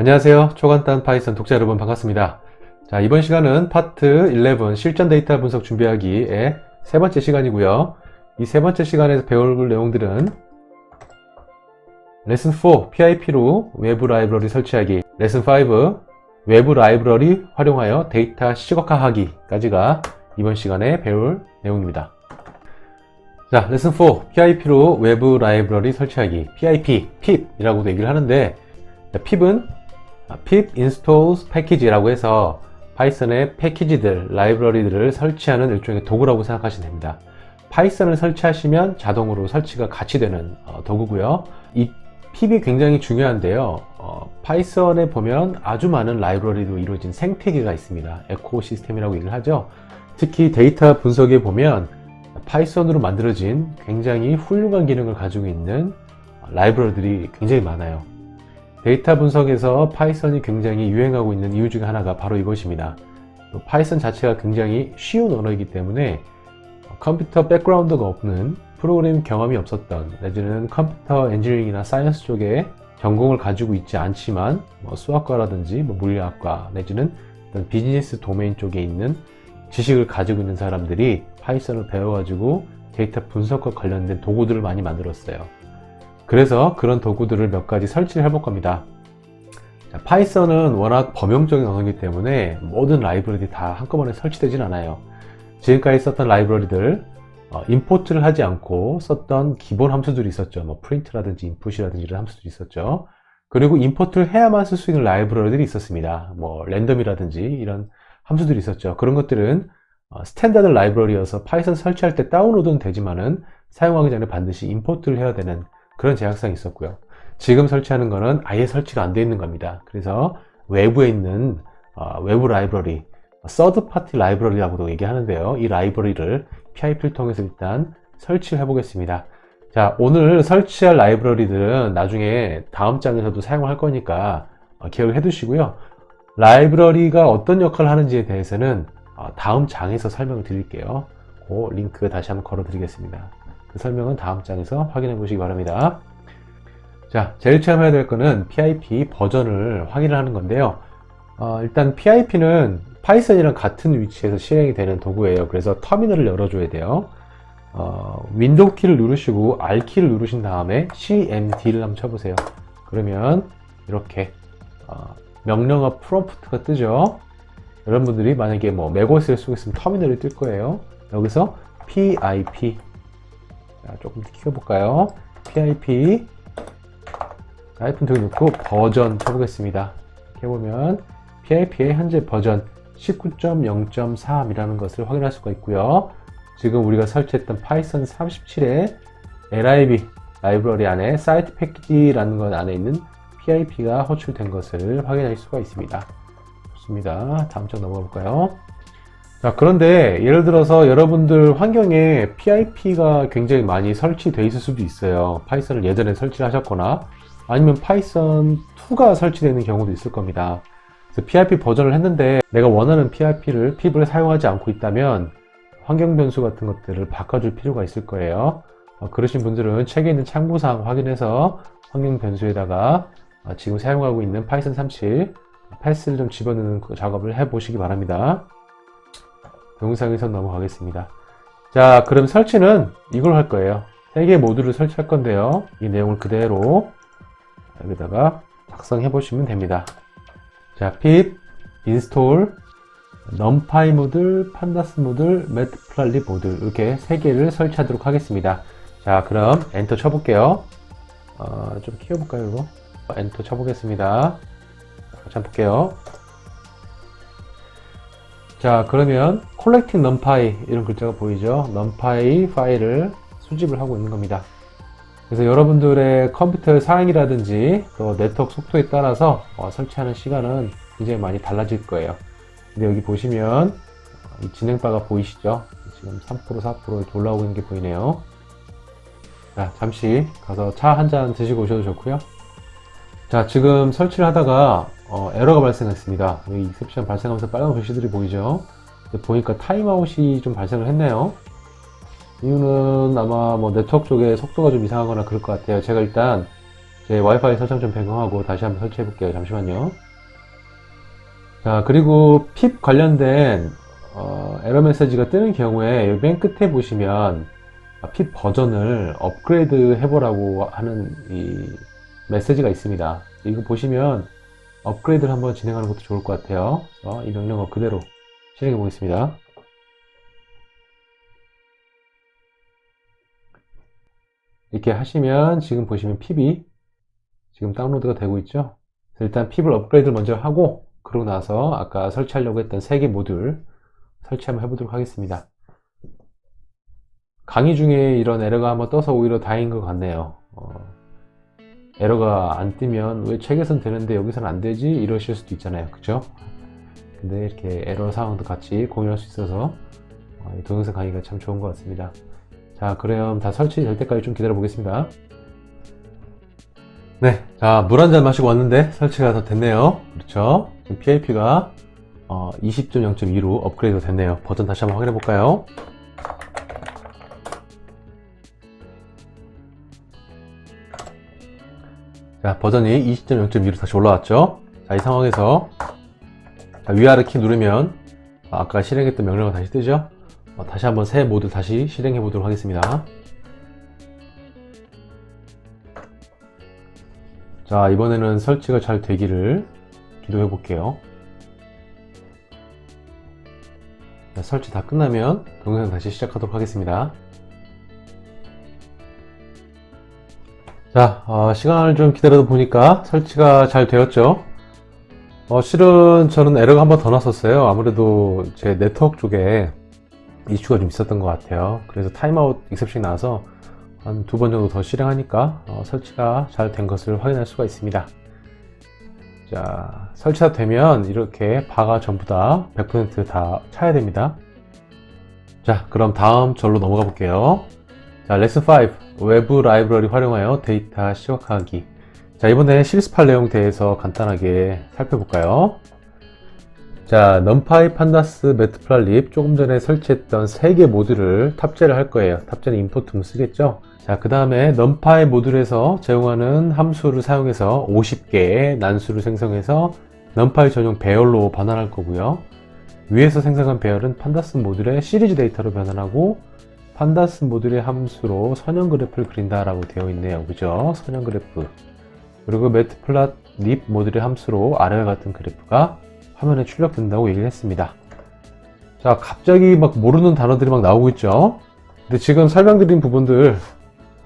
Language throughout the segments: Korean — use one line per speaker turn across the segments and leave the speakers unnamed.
안녕하세요. 초간단 파이썬 독자 여러분 반갑습니다. 자, 이번 시간은 파트 11 실전 데이터 분석 준비하기의 세 번째 시간이고요. 이 세 번째 시간에서 배울 내용들은 레슨 4 PIP로 외부 라이브러리 설치하기, 레슨 5 외부 라이브러리 활용하여 데이터 시각화하기까지가 이번 시간에 배울 내용입니다. 자, 레슨 4 PIP로 외부 라이브러리 설치하기, PIP, PIP이라고도 얘기를 하는데 PIP은 pip installs package라고 해서 파이썬의 패키지들, 라이브러리들을 설치하는 일종의 도구라고 생각하시면 됩니다. 파이썬을 설치하시면 자동으로 설치가 같이 되는 어, 도구고요. 이 pip이 굉장히 중요한데요. 어, 파이썬에 보면 아주 많은 라이브러리로 이루어진 생태계가 있습니다. 에코 시스템이라고 얘기를 하죠. 특히 데이터 분석에 보면 파이썬으로 만들어진 굉장히 훌륭한 기능을 가지고 있는 라이브러리들이 굉장히 많아요. 데이터 분석에서 파이썬이 굉장히 유행하고 있는 이유 중에 하나가 바로 이것입니다. 파이썬 자체가 굉장히 쉬운 언어이기 때문에 컴퓨터 백그라운드가 없는 프로그램 경험이 없었던 내지는 컴퓨터 엔지니어링이나 사이언스 쪽에 전공을 가지고 있지 않지만 뭐 수학과라든지 뭐 물리학과 내지는 어떤 비즈니스 도메인 쪽에 있는 지식을 가지고 있는 사람들이 파이썬을 배워가지고 데이터 분석과 관련된 도구들을 많이 만들었어요. 그래서 그런 도구들을 몇 가지 설치를 해볼 겁니다. 자, 파이썬은 워낙 범용적인 언어이기 때문에 모든 라이브러리들이 다 한꺼번에 설치되진 않아요. 지금까지 썼던 라이브러리들 어, 임포트를 하지 않고 썼던 기본 함수들이 있었죠. 뭐 프린트라든지 인풋이라든지 이런 함수들이 있었죠. 그리고 임포트를 해야만 쓸 수 있는 라이브러리들이 있었습니다. 뭐 랜덤이라든지 이런 함수들이 있었죠. 그런 것들은 어, 스탠다드 라이브러리여서 파이썬 설치할 때 다운로드는 되지만은 사용하기 전에 반드시 임포트를 해야 되는 그런 제약상이 있었고요. 지금 설치하는 거는 아예 설치가 안 되어 있는 겁니다. 그래서 외부에 있는 어, 외부 라이브러리, 서드 파티 라이브러리라고도 얘기하는데요. 이 라이브러리를 PIP를 통해서 일단 설치를 해보겠습니다. 자, 오늘 설치할 라이브러리들은 나중에 다음 장에서도 사용할 거니까 어, 기억을 해두시고요. 라이브러리가 어떤 역할을 하는지에 대해서는 어, 다음 장에서 설명을 드릴게요. 그 링크 다시 한번 걸어 드리겠습니다. 그 설명은 다음 장에서 확인해 보시기 바랍니다. 자, 제일 처음 해야 될 거는 PIP 버전을 확인을 하는 건데요. 어, 일단 PIP는 파이썬이랑 같은 위치에서 실행이 되는 도구예요. 그래서 터미널을 열어줘야 돼요. 어, 윈도우 키를 누르시고 R 키를 누르신 다음에 CMD를 한번 쳐보세요. 그러면 이렇게 어, 명령어 프롬프트가 뜨죠. 여러분들이 만약에 뭐 맥OS를 쓰고 있으면 터미널이 뜰 거예요. 여기서 PIP 자, 조금 더 키워볼까요? PIP 하이픈 두개 넣고 버전 쳐보겠습니다. 이렇게 보면 PIP의 현재 버전 19.0.3이라는 것을 확인할 수가 있고요. 지금 우리가 설치했던 파이썬 37의 lib 라이브러리 안에 사이트 패키지라는 것 안에 있는 PIP가 호출된 것을 확인할 수가 있습니다. 좋습니다. 다음 장 넘어가 볼까요? 자, 그런데 예를 들어서 여러분들 환경에 PIP가 굉장히 많이 설치되어 있을 수도 있어요. 파이썬을 예전에 설치를 하셨거나 아니면 파이썬 2가 설치되어 있는 경우도 있을 겁니다. 그래서 PIP 버전을 했는데 내가 원하는 PIP를 핍을 사용하지 않고 있다면 환경 변수 같은 것들을 바꿔줄 필요가 있을 거예요. 어, 그러신 분들은 책에 있는 참고사항 확인해서 환경 변수에다가 어, 지금 사용하고 있는 파이썬 37 패스를 좀 집어넣는 그 작업을 해 보시기 바랍니다. 동영상에서 넘어가겠습니다. 자, 그럼 설치는 이걸 할 거예요. 세개 모듈을 설치할 건데요. 이 내용을 그대로 여기다가 작성해 보시면 됩니다. 자, pip install numpy 모듈, pandas 모듈, matplotlib 모듈 이렇게 세 개를 설치하도록 하겠습니다. 자, 그럼 엔터 쳐볼게요. 어, 좀 키워볼까요, 이거? 엔터 쳐보겠습니다. 한번 볼게요. 자, 그러면 collecting numpy 이런 글자가 보이죠? numpy 파일을 수집을 하고 있는 겁니다. 그래서 여러분들의 컴퓨터의 사양이라든지 또 네트워크 속도에 따라서 어, 설치하는 시간은 굉장히 많이 달라질 거예요. 근데 여기 보시면 어, 이 진행바가 보이시죠? 지금 3% 4% 이렇게 올라오고 있는 게 보이네요. 자, 잠시 가서 차 한 잔 드시고 오셔도 좋고요. 자, 지금 설치를 하다가 어, 에러가 발생했습니다. 여기 익셉션 발생하면서 빨간 글씨들이 보이죠? 보니까 타임아웃이 좀 발생을 했네요. 이유는 아마 뭐 네트워크 쪽에 속도가 좀 이상하거나 그럴 것 같아요. 제가 일단 제 와이파이 설정 좀 변경하고 다시 한번 설치해 볼게요. 잠시만요. 자, 그리고 핍 관련된 어, 에러 메시지가 뜨는 경우에 맨 끝에 보시면 아, 핍 버전을 업그레이드 해보라고 하는 이 메시지가 있습니다. 이거 보시면 업그레이드를 한번 진행하는 것도 좋을 것 같아요. 그래서 이 명령어 그대로 실행해 보겠습니다. 이렇게 하시면 지금 보시면 핍이 지금 다운로드가 되고 있죠. 일단 핍을 업그레이드를 먼저 하고 그러고 나서 아까 설치하려고 했던 세개 모듈 설치 한번 해보도록 하겠습니다. 강의 중에 이런 에러가 한번 떠서 오히려 다행인 것 같네요. 어, 에러가 안 뜨면 왜 책에선 되는데 여기선 안 되지? 이러실 수도 있잖아요. 그죠? 근데 이렇게 에러 상황도 같이 공유할 수 있어서 어, 이 동영상 강의가 참 좋은 것 같습니다. 자, 그럼 다 설치 될 때까지 좀 기다려 보겠습니다. 네, 자, 물 한 잔 마시고 왔는데 설치가 다 됐네요. 그렇죠? 지금 PIP가 어, 20.0.2로 업그레이드 됐네요. 버전 다시 한번 확인해 볼까요? 자, 버전이 20.0.2로 다시 올라왔죠? 자, 이 상황에서 자, 위아래 키 누르면 아까 실행했던 명령어 다시 뜨죠? 어, 다시 한번 새 모드 다시 실행해 보도록 하겠습니다. 자, 이번에는 설치가 잘 되기를 기도해 볼게요. 자, 설치 다 끝나면 동영상 다시 시작하도록 하겠습니다. 자, 어, 시간을 좀 기다려다 보니까 설치가 잘 되었죠. 어, 실은 저는 에러가 한 번 더 났었어요. 아무래도 제 네트워크 쪽에 이슈가 좀 있었던 것 같아요. 그래서 타임아웃 익셉션이 나와서 한 두 번 정도 더 실행하니까 어, 설치가 잘 된 것을 확인할 수가 있습니다. 자, 설치가 되면 이렇게 바가 전부 다 100%다 차야 됩니다. 자, 그럼 다음 절로 넘어가 볼게요. 자, 레슨 5. 외부 라이브러리 활용하여 데이터 시각화하기. 자, 이번에 실습할 내용 대해서 간단하게 살펴볼까요? 자, 넘파이 판다스 매트플랍립 조금 전에 설치했던 세개 모듈을 탑재를 할 거예요. 탑재는 임포트문 쓰겠죠? 자, 그 다음에 넘파이 모듈에서 제공하는 함수를 사용해서 50개의 난수를 생성해서 넘파이 전용 배열로 변환할 거고요. 위에서 생성한 배열은 판다스 모듈의 시리즈 데이터로 변환하고 판다스 모듈의 함수로 선형 그래프를 그린다라고 되어 있네요. 그죠? 선형 그래프. 그리고 매트플랍 립 모듈의 함수로 아래와 같은 그래프가 화면에 출력된다고 얘기를 했습니다. 자, 갑자기 막 모르는 단어들이 막 나오고 있죠? 근데 지금 설명드린 부분들,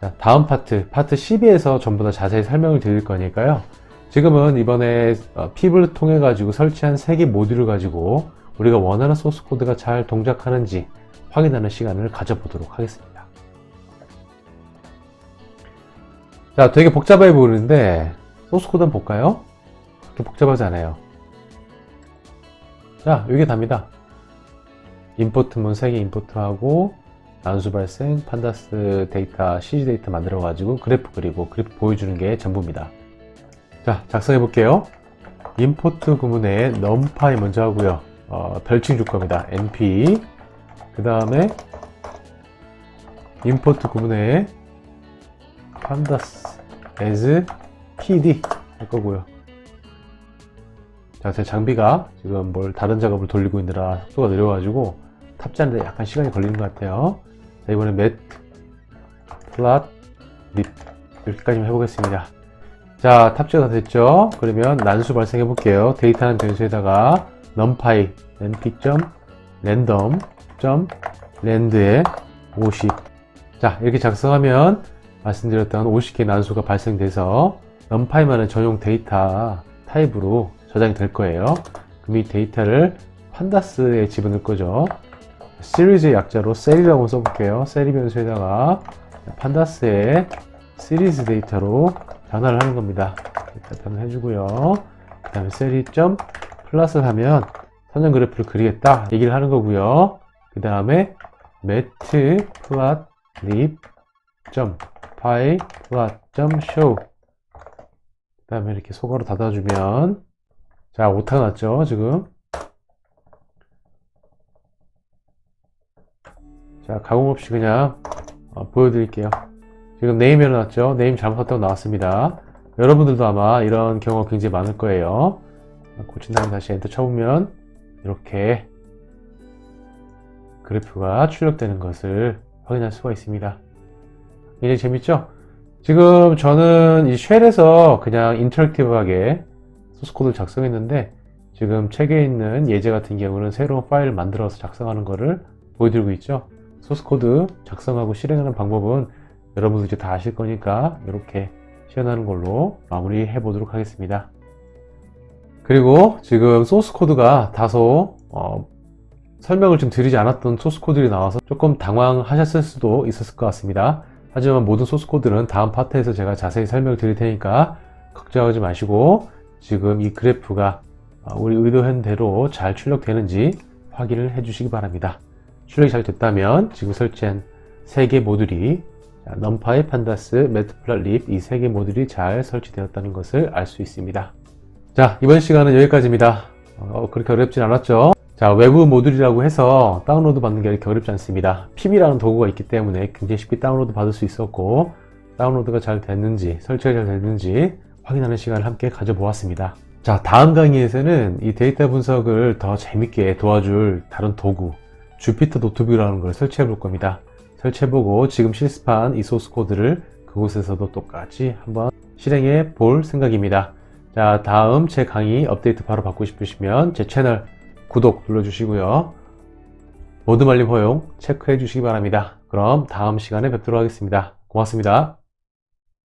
자, 다음 파트, 파트 12에서 전부 다 자세히 설명을 드릴 거니까요. 지금은 이번에 어, 핍을 통해 가지고 설치한 3개 모듈을 가지고 우리가 원하는 소스 코드가 잘 동작하는지 확인하는 시간을 가져보도록 하겠습니다. 자, 되게 복잡해 보이는데 소스 코드 한번 볼까요? 그렇게 복잡하지 않아요. 자, 이게 답니다. 임포트문 3개 임포트하고 난수 발생, 판다스 데이터, CG 데이터 만들어가지고 그래프 그리고 그래프 보여주는 게 전부입니다. 자, 작성해 볼게요. 임포트 구문에 numpy 먼저 하고요. 어, 별칭 줄 겁니다. np. 그 다음에 임포트 구문에 pandas as pd 할 거고요. 자, 제 장비가 지금 뭘 다른 작업을 돌리고 있느라 속도가 느려가지고 탑재하는데 약간 시간이 걸리는 것 같아요. 자, 이번에 맷, 플랫, 립 이렇게까지만 해보겠습니다. 자, 탑재가 됐죠? 그러면 난수 발생해 볼게요. 데이터는 변수에다가 numpy, np.random.land에 50. 자, 이렇게 작성하면 말씀드렸던 50개 난수가 발생돼서 numpy만은 전용 데이터 타입으로 저장이 될 거예요. 그럼 이 데이터를 판다스에 집어넣을 거죠. 시리즈의 약자로 셀이라고 써볼게요. 셀이 변수에다가 판다스의 시리즈 데이터로 변화를 하는 겁니다. 일단 변환해주고요. 그 다음에 셀이 점 플러스를 하면 선형 그래프를 그리겠다 얘기를 하는 거고요. 그 다음에 매트 플랫 립점 파이 플랫 점 쇼. 그 다음에 이렇게 소가로 닫아주면 자 오타가 났죠 지금. 자 가공 없이 그냥 어, 보여드릴게요. 지금 네임 났죠? 네임 잘못했다고 나왔습니다. 여러분들도 아마 이런 경우가 굉장히 많을 거예요. 고친 다음에 다시 엔터 쳐보면 이렇게 그래프가 출력되는 것을 확인할 수가 있습니다. 굉장히 재밌죠? 지금 저는 이 쉘에서 그냥 인터랙티브하게 소스 코드를 작성했는데 지금 책에 있는 예제 같은 경우는 새로운 파일을 만들어서 작성하는 것을 보여드리고 있죠. 소스 코드 작성하고 실행하는 방법은 여러분들 이제 다 아실 거니까 이렇게 시연하는 걸로 마무리해 보도록 하겠습니다. 그리고 지금 소스 코드가 다소 어, 설명을 좀 드리지 않았던 소스 코드들이 나와서 조금 당황하셨을 수도 있었을 것 같습니다. 하지만 모든 소스 코드는 다음 파트에서 제가 자세히 설명을 드릴 테니까 걱정하지 마시고 지금 이 그래프가 어, 우리 의도한 대로 잘 출력되는지 확인을 해 주시기 바랍니다. 출력이 잘 됐다면 지금 설치한 세개 모듈이 자, 넘파이, 판다스, 매트플랫립 이세개 모듈이 잘 설치되었다는 것을 알 수 있습니다. 자, 이번 시간은 여기까지입니다. 어, 그렇게 어렵진 않았죠? 자, 외부 모듈이라고 해서 다운로드 받는 게 이렇게 어렵지 않습니다. PIM이라는 도구가 있기 때문에 굉장히 쉽게 다운로드 받을 수 있었고, 다운로드가 잘 됐는지, 설치가 잘 됐는지 확인하는 시간을 함께 가져보았습니다. 자, 다음 강의에서는 이 데이터 분석을 더 재밌게 도와줄 다른 도구, 주피터 노트북이라는 걸 설치해 볼 겁니다. 설치해보고 지금 실습한 이 소스 코드를 그곳에서도 똑같이 한번 실행해 볼 생각입니다. 자, 다음 제 강의 업데이트 바로 받고 싶으시면 제 채널 구독 눌러주시고요. 모든 알림 허용 체크해 주시기 바랍니다. 그럼 다음 시간에 뵙도록 하겠습니다. 고맙습니다.